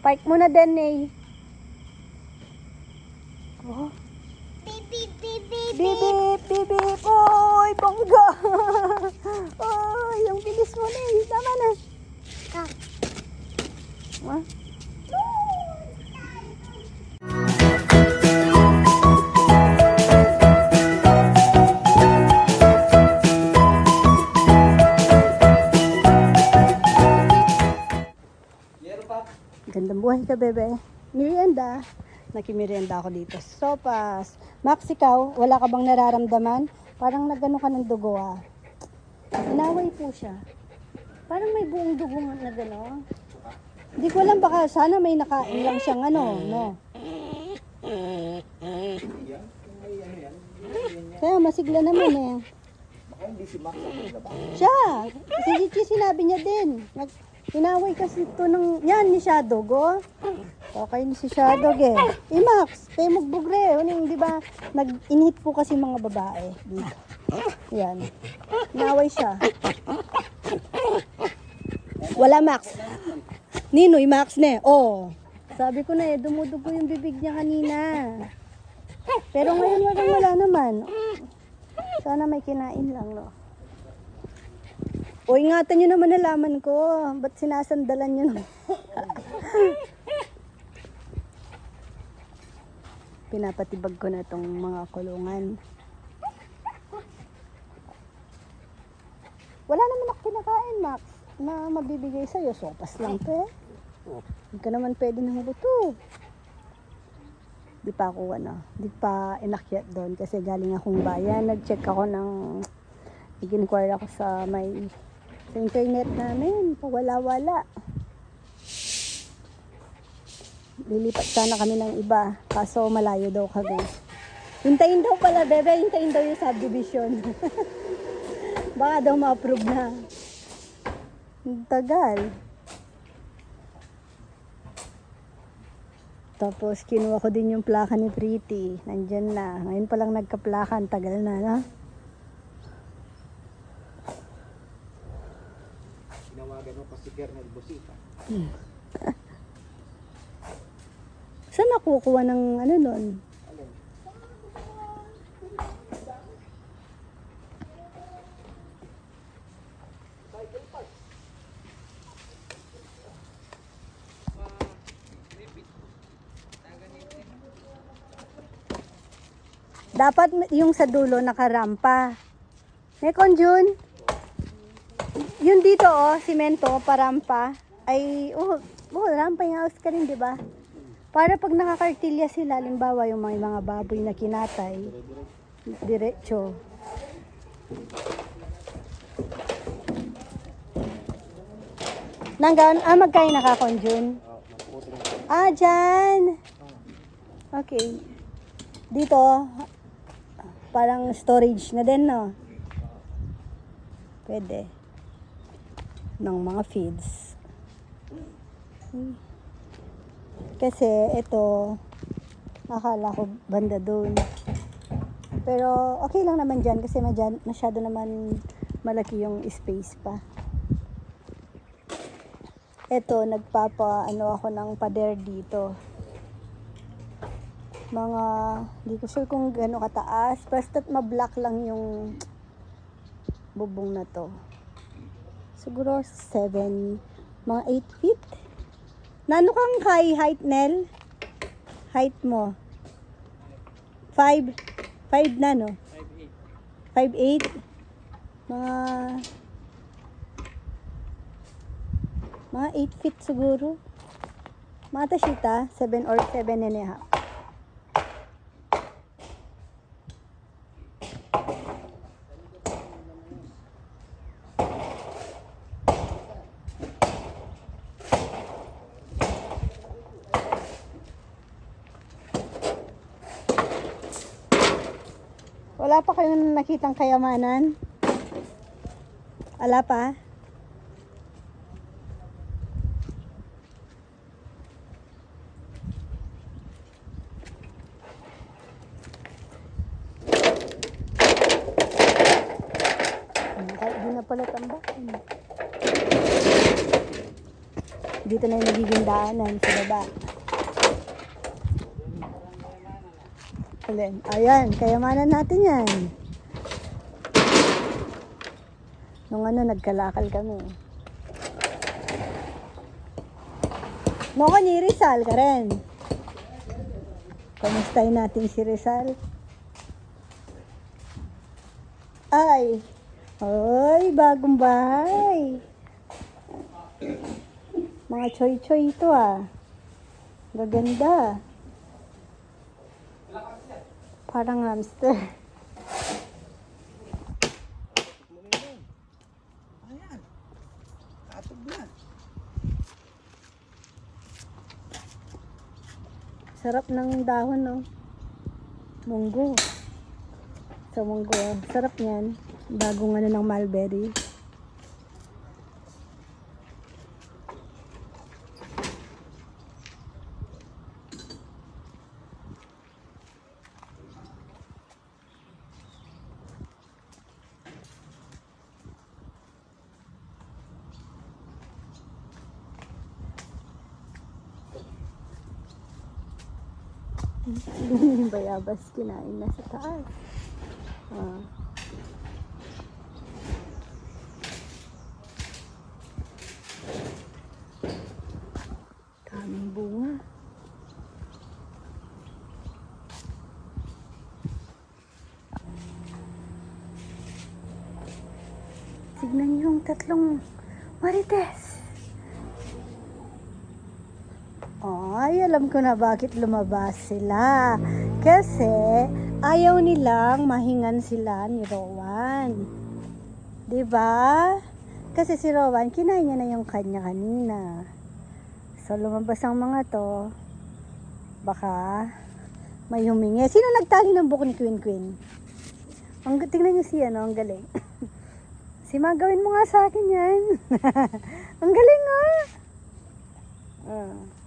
Park mo na din, eh. Oh. Beep, beep, beep, beep, beep. Bibip, bibip. Oy, bongga. Oy, yung bilis mo na eh. Tama na. Ah. Ah. Buhay ka, bebe. Merienda. Nakimerienda ako dito. Sopas. Max, ikaw, wala ka bang nararamdaman? Parang nagano ka ng dugo, ah. Inaway po siya. Parang may buong dugo na gano'n. Hindi ko alam, baka sana may nakain lang siyang ano, no? Kaya masigla naman eh. Baka hindi si Max ang. Siya! Si Chichi sinabi niya din. Nag, inaway kasi ito ng... Yan, ni Shadog, oh. Okay ni si Shadog eh. Eh, Max, kayo magbugre. Uling, di ba? Nag-inhit po kasi mga babae. Dito. Yan. Inaway siya. Wala, Max. Ninoy, Max ne. Oh. Sabi ko na eh, dumudugo yung bibig niya kanina. Pero ngayon wala, wala naman. Sana may kinain lang, no? O ingatan nyo naman nalaman ko. Ba't sinasandalan nyo naman? Pinapatibag ko na tong mga kulungan. Wala naman ako kinakain, Max, na mabibigay sa'yo. Sopas lang to eh. Hindi ka naman pwede nang buto. Di pa ako ano, di pa inakyat doon kasi galing akong bayan. Nag-check ako ng, nag-inquire ako sa may, sa internet namin. Wala-wala. Lilipat sana kami ng iba. Kaso malayo daw kami. Hintayin daw pala, bebe. Hintayin daw yung subdivision. Baka daw ma-approve na. Tagal. Tapos kinuha ko din yung plaka ni Pretty. Nandyan na. Ngayon pa lang nagka-plaka. Ang tagal na, no? Tinawagan mo pa si Kernel Busita. Saan nakukuha ng ano nun? Dapat yung sa dulo nakarampa. May konjun? Yung dito oh, simento, parampa. Ay, oh, oh ramping house ka rin, di ba? Para pag nakakartilya sila, limbawa yung mga, mga baboy na kinatay, diretso. Nanggan, ah, magkain nakakonjun? Oh, naputo na. Ah, dyan. Okay. Dito, parang storage na din, no? Pwede. Ng mga feeds. Kasi ito, akala ko banda doon. Pero okay lang naman dyan kasi masyado naman malaki yung space pa. Ito, nagpapa, ano ako ng pader dito. Mga, hindi ko sure kung gaano kataas. Basta't ma-black lang yung bubong na to. Siguro 7, mga 8 feet. Nano kang high height, Nel? Height mo? 5? 5 na, no? 5'8"? Mga mga 8 feet siguro. Mata shita, 7 or 7 and a half. Wala pa kayong nakitang kayamanan? Wala pa? Hmm, Kahit di na pala tambakan. Di dito na yung nagiging daanan sa baba. Alin? Ayan, kayamanan natin yan. Nung ano, nagkalakal kami. Noko ni Rizal ka rin. Kamustahin natin si Rizal? Ay, ay, bagong bahay. Mga choy-choy ito ah. Gaganda. Parang hamster. Ayan. Katog na. Sarap ng dahon, no? Munggo. Sa munggo. ah. Sarap niyan. Bagong ano ng mulberry. bayabas kinain na sa taas. Ah. Daming bunga. Tignan niyo yung tatlong marites. Ay, alam ko na bakit lumabas sila. Kasi ayaw nilang mahingan sila ni Rowan. ba? Kasi si Rowan, kinain niya na yung kanya kanina. So, lumabas ang mga to. Baka may humingi. Sino nagtali ng buko ni Queen Queen? Ang, tingnan niyo siya, no? Ang galing. si Ma, gawin mo nga sa akin yan. ang galing, ah. Ah.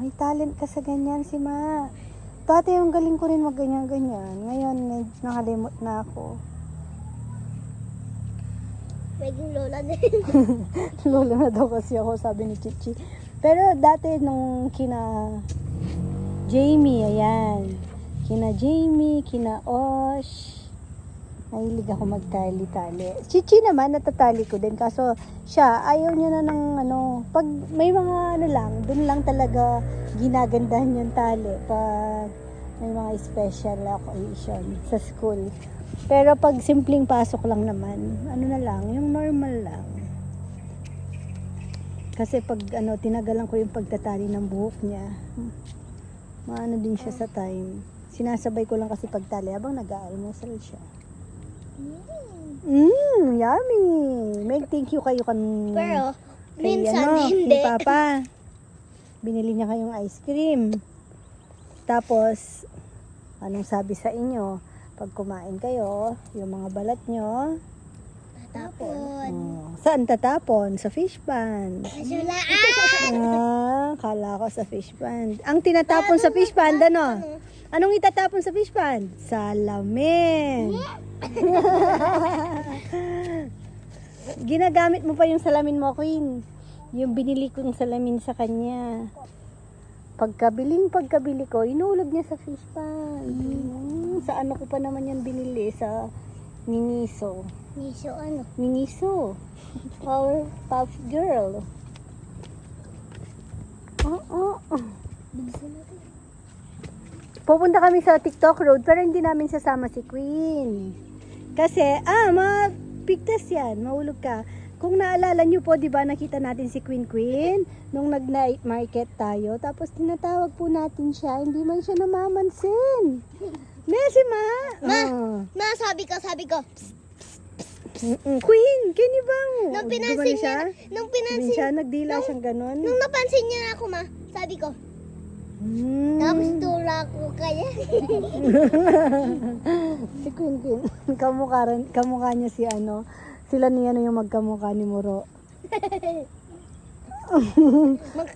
May talent ka sa ganyan si Ma. Dati yung galing ko rin mag ganyan-ganyan. Ngayon, med- nakalimot na ako. Maging lola din. Lolo na daw kasi ako, sabi ni Chichi. Pero dati nung kina Jamie, ayan. Kina Jamie, kina Osh. Mahilig ako magtali-tali. Chichi naman, natatali ko din. Kaso siya, ayaw niya na ng ano, pag may mga ano lang, dun lang talaga ginagandahan yung tali. Pag may mga special occasion sa school. Pero pag simpleng pasok lang naman, ano na lang, yung normal lang. Kasi pag ano, tinagalan ko yung pagtatali ng buhok niya, maano din siya sa time. Sinasabay ko lang kasi pagtali habang nag-aalmusal siya. Mmm, yummy! Meg, thank you kayo kan... Pero, kay, minsan ano, hindi. kay Papa. Binili niya kayong ice cream. Tapos, anong sabi sa inyo? Pag kumain kayo, yung mga balat nyo, Tapon. oh, saan tatapon? Sa fish pan. Kasulaan! Ah, kala ko sa fish pan. Ang tinatapon sa fish pan, ano? Anong itatapon sa fish pan? Salamin. Ginagamit mo pa yung salamin mo, Queen. Yung binili kong salamin sa kanya. Pagkabiling pagkabili ko, inulog niya sa fish pan. Mm, sa ano ko pa naman yan binili? Sa Miniso. Miso ano? Miniso. Power Puff Girl. Oo. Bilisan natin. Pupunta kami sa TikTok Road pero hindi namin sasama si Queen. Kasi, ah, mapigtas yan. Mahulog ka. Kung naalala nyo po, di ba, nakita natin si Queen Queen nung nag-night market tayo. Tapos tinatawag po natin siya. Hindi man siya namamansin. Messi, ma. Ma! Oh. Ma, sabi ko, sabi ko. Mm-mm. Queen, kini bang? Nung pinansin niya, nung pinansin, siya, nagdila siyang ganon. nung napansin niya na ako, ma, sabi ko, Hmm. tapos tula ko kaya. si Queen Queen. kamukha, rin, kamukha niya si ano. Sila niya na yung magkamukha ni Muro.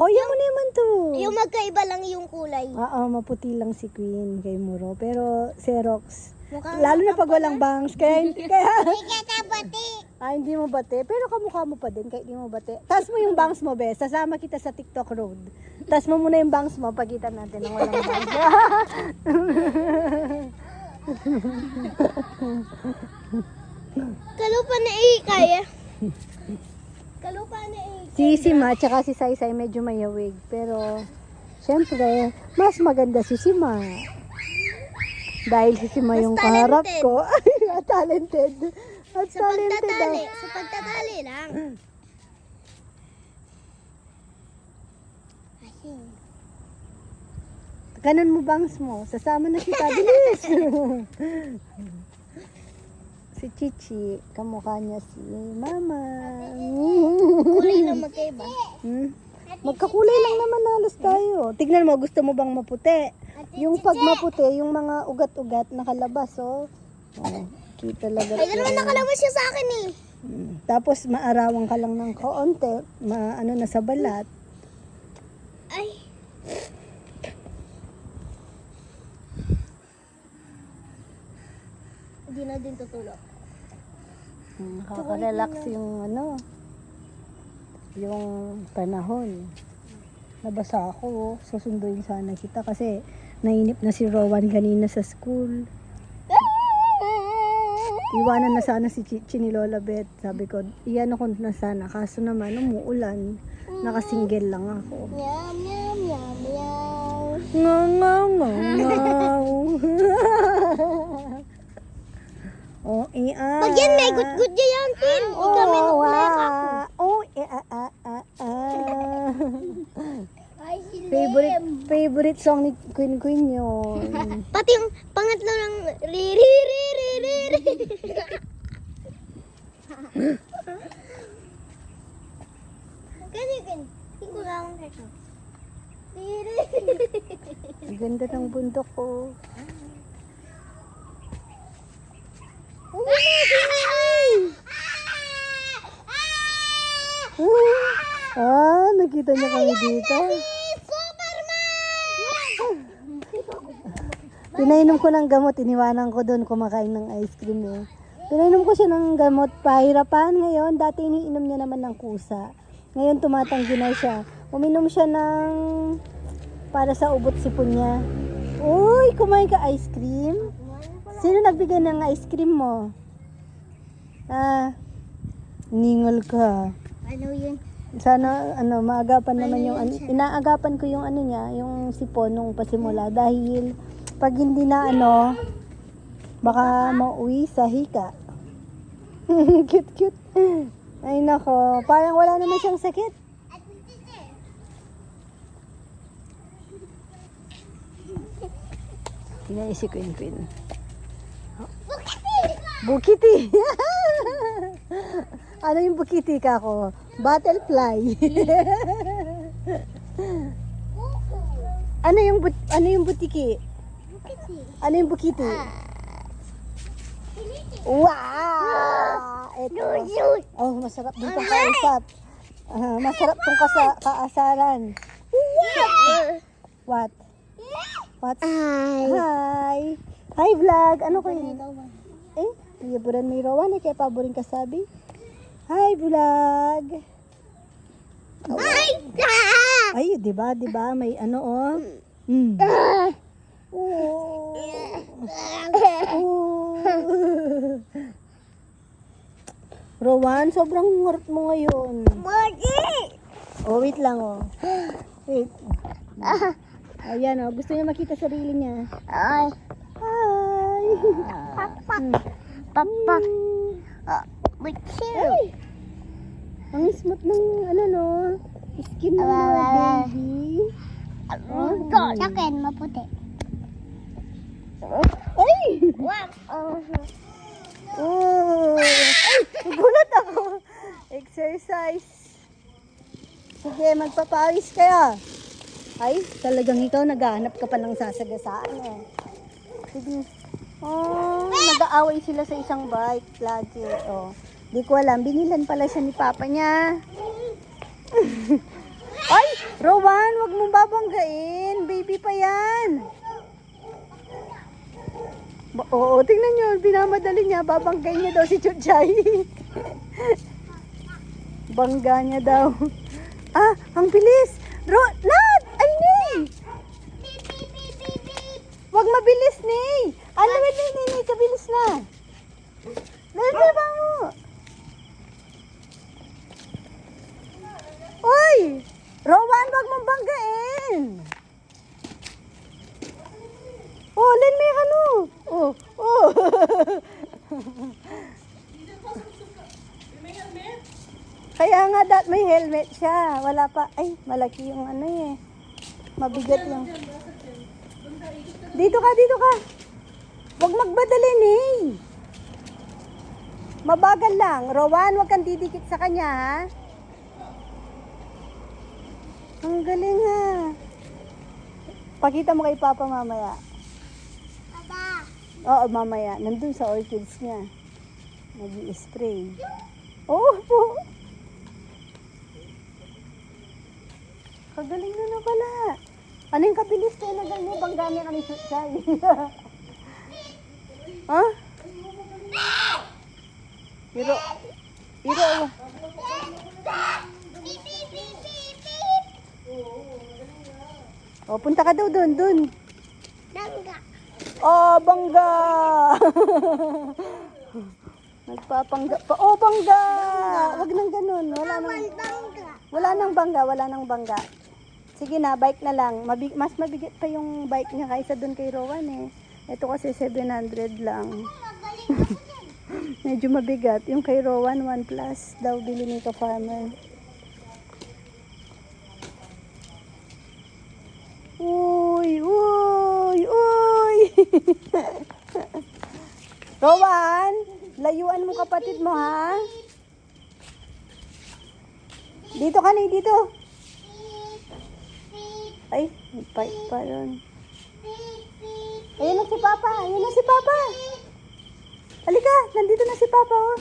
Kuya mo naman to. yung magkaiba lang yung kulay. Oo, maputi lang si Queen kay Muro. Pero Xerox. Mukhang Lalo na pag walang bangs. Kaya, kaya Ika kapati. Ah, hindi mo bate. Pero kamukha mo pa din, kahit hindi mo bate. Tas mo yung bangs mo, bes. Sasama kita sa TikTok road. Tas mo muna yung bangs mo, pagkita natin ng walang bangs. Kalupa na eh, kaya. Kalupa na eh. si Sima, tsaka si Saysay medyo mayawig. Pero, syempre, mas maganda si Sima. Dahil si Sima yung kaharap talented. ko. At talented. At Sa talented pagtatali. ah. Sa pagtatali lang. Ayun. Ganun mo bangs mo. Sasama na kita. Bilis! si Chichi, kamukha niya si Mama. Kulay lang magkaiba. Hmm? Magkakulay lang naman halos tayo. Tignan mo, gusto mo bang maputi? Yung pag maputi, yung mga ugat-ugat nakalabas, oh. oh kita talaga. Ay, naman nakalabas siya sa akin eh. Hmm. Tapos maarawang ka lang ng kaunti, ma ano na sa balat. Ay. Hindi na din tutulog. Hmm, Nakaka-relax yung ano, yung panahon. Nabasa ako, oh. susunduin sana kita kasi nainip na si Rowan kanina sa school. Iwanan na sana si Chichi ni Lola Beth. Sabi ko, iyan ako na sana. Kaso naman, umuulan. Nakasingle lang ako. Meow, meow, meow, meow. Ngaw, ngaw, ngaw, ngaw. oh, eh, ah. Pag yan, may good-good niya yan, Tin. Ikaw may Oh, ka. ah. Oh, eh, ah, ah, ah, ah. Favorite, favorite song ni Queen Queen yun. Pati yung pangatlo ng ri ri ri ri ri ri. Kasi kan, tingko lang ang ganda ng bundok ko. Ah, nakita niya kami dito. Pinainom ko ng gamot, iniwanan ko doon kumakain ng ice cream eh. Pinainom ko siya ng gamot, pahirapan ngayon. Dati iniinom niya naman ng kusa. Ngayon tumatanggi na siya. Uminom siya ng para sa ubot sipon niya. Uy, kumain ka ice cream? Sino nagbigay ng ice cream mo? Ah, ningal ka. Ano yun? Sana ano maagapan naman yung ano, inaagapan ko yung ano niya, yung sipon nung pasimula dahil pag hindi na ano baka mauwi sa hika. cute cute. Ay nako, parang wala naman siyang sakit. Tingnan si Queen Queen. Bukiti. ano yung bukiti ka ko? Butterfly. ano yung but ano yung butiki? Ano yung bukiti? Wow! Ito. Oh, masarap din tong kausap. Ah, masarap tong kasa kaasaran. What? What? Ay. Hi! Hi vlog! Ano ko yun? Eh, liburan may rawan eh, kaya paboring kasabi. Hi vlog! Ay! Ay, di ba, di ba, may ano oh. Mm. Oh. Oh. Rowan, sobrang ngurot mo ngayon. Magi! Oh, wait lang oh. Wait. Ayan oh, gusto niya makita sarili niya. Ay. Hi! Papa. Hmm. Papa. Ah, But Ay! Ang smooth ng ano no, skin ng mga baby. Oh, Sa akin, maputi. Ay! Wow. Oh! Ay! Nagulat ako. Exercise. Sige, magpapawis kayo. Ay, talagang ikaw naghahanap ka pa ng sasagasaan eh. Sige. Oh, nag-aaway sila sa isang bike lagi. Oh. Di ko alam, binilan pala siya ni papa niya. Ay, Rowan, wag mong babanggain. Baby pa yan. Ba- Oo, tingnan nyo, binamadali niya, babanggain niya daw si Chuchay. Bangga niya daw. Ah, ang bilis! Ro, Nad! Ay, Nay! Beep, beep, beep, beep, beep. Wag mabilis, Nay! Ano, wait, Nay, Nay, Nay, kabilis na. Lebe ba mo? Uy! Rowan, wag mong banggain! Oh, Len, may ano? Oh, oh. Kaya nga dat may helmet siya. Wala pa. Ay, malaki yung ano eh. Mabigat yung. Dito ka, dito ka. Huwag magbadali ni. Mabagal lang. Rowan, huwag kang didikit sa kanya, ha? Ang galing, ha? Pakita mo kay Papa mamaya. Papa. Oo, mamaya. Nandun sa orchids niya. Nag-i-spray. Oo po. Kagaling na na pala. Ano yung kabilis kayo na ganyan? Bang ganyan kami shoot guy. ha? Iro. Iro. O, punta ka daw dun, dun. Nangga. Oh, bangga! Nagpapangga pa. Oh, bangga! Wag nang ganun. Wala nang, Nangga. wala nang bangga, wala nang bangga. Sige na, bike na lang. Mabig, mas mabigat pa yung bike niya kaysa dun kay Rowan eh. Ito kasi 700 lang. Medyo mabigat. Yung kay Rowan, 1 plus daw bili ni ka-farmer. Uy, uy, uy! Rowan, layuan mo kapatid mo ha. Dito ka na, dito. Pipe pa yun. Ayun na si Papa, ayun na si Papa. Halika, nandito na si Papa oh.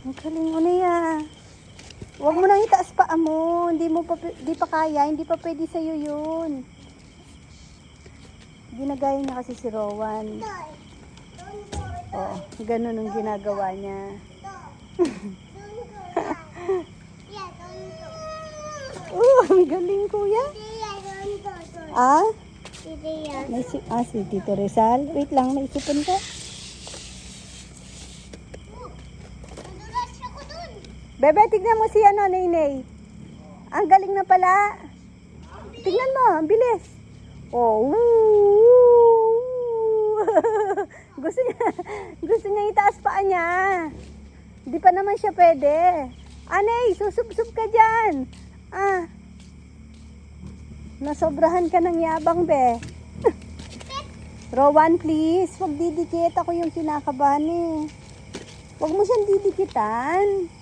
Ang galing mo na yan. Huwag mo nang itaas pa mo. Hindi mo pa, di pa kaya. Hindi pa pwede sa'yo yun. Ginagaya niya kasi si Rowan. Oo, ganun ang ginagawa niya. Don't go down. Yeah, don't go. Oh, ang galing kuya. Ah, may si, ah, si Tito Rizal. Wait lang, may sipon ka. Bebe, tignan mo si ano, Naynay. Ang galing na pala. Tignan mo, ang bilis. Oh, gusto niya, gusto niya itaas paa niya. Hindi pa naman siya pwede. Anay, susub-sub ka dyan. Ah. Nasobrahan ka ng yabang, be. Rowan, please. Huwag didikit. Ako yung kinakabahan eh. Huwag mo siyang didikitan.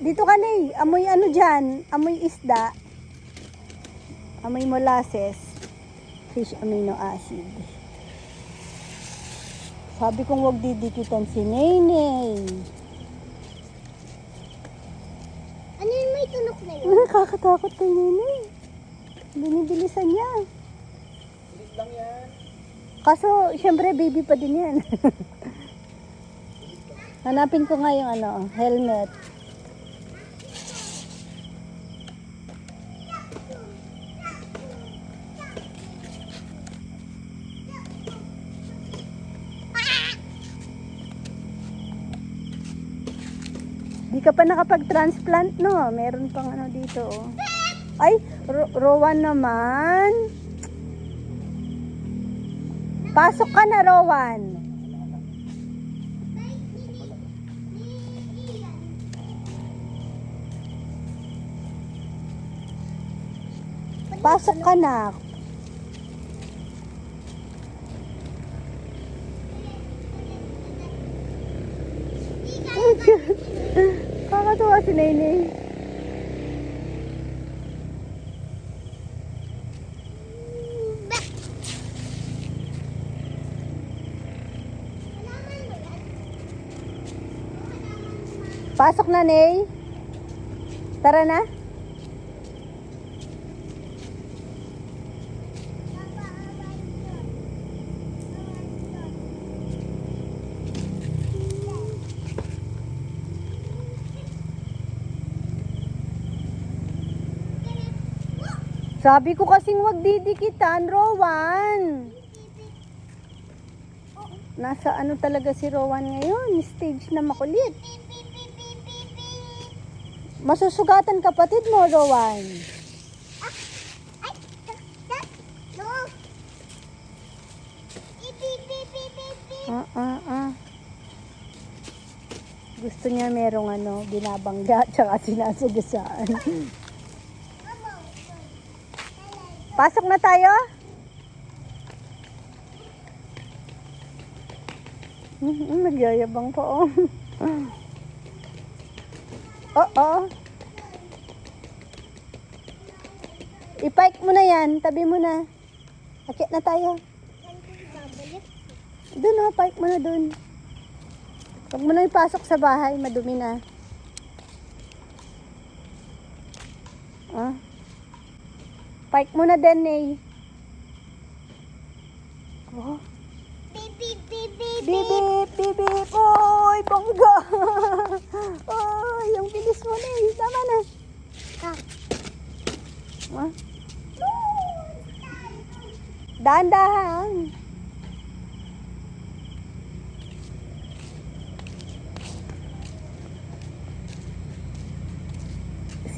Dito ka na eh. Amoy ano dyan? Amoy isda. Amoy molasses. Fish amino acid. Sabi kong huwag didikitan si Nenay. Ano yung may tunok na yun? Nakakatakot kay Nenay. Binibilisan niya. Kaso, syempre, baby pa din yan. Hanapin ko nga yung ano, helmet. Ka pa nakapag-transplant, no? Meron pang ano dito, oh. Ay, Ro- Rowan naman. Pasok ka na, Rowan. Pasok ka na. Kakatuwa si Nenay. Pasok na, Ney. Tara na. Sabi ko kasing wag didikitan, Rowan. Nasa ano talaga si Rowan ngayon? Stage na makulit. Masusugatan kapatid mo, Rowan. Ah, ah, ah. Gusto niya merong ano, binabangga tsaka sinasagasaan. Pasok na tayo? Nagyayabang pa oh. Oo. I-park mo na yan. Tabi mo na. Akit na tayo. Doon oh, park mo na doon. Huwag mo na ipasok sa bahay, madumi na. Ah. Park mo na din, eh. Oh. Beep, beep, beep, beep, beep. Bibip, bibip. Oy, bongga. Oy, yung bilis mo na eh. Tama na. Ah. Ah. Dahan-dahan.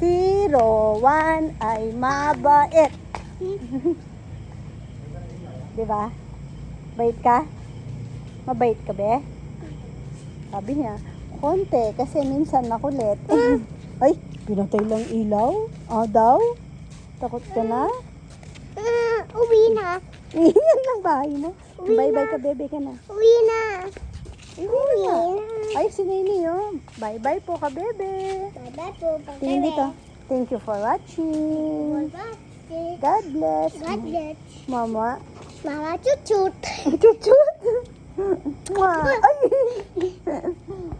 Si Rowan ay mabait. Di ba? Bait ka? Mabait ka, be? Sabi niya, konti kasi minsan makulit. Ay, pinatay lang ilaw? Ah, daw? Takot ka na? Uwi na. Yan lang bahay. Uwi Bye-bye na. ka, bebe ka na. Uwi na. Uwi na. Ay, si Nini, oh. Bye-bye po ka, bebe. Bye-bye po. Tingin dito. Thank you for watching. God bless. God bless. Mama. Mama chut-chut. Chuchut. Mwah. Ay.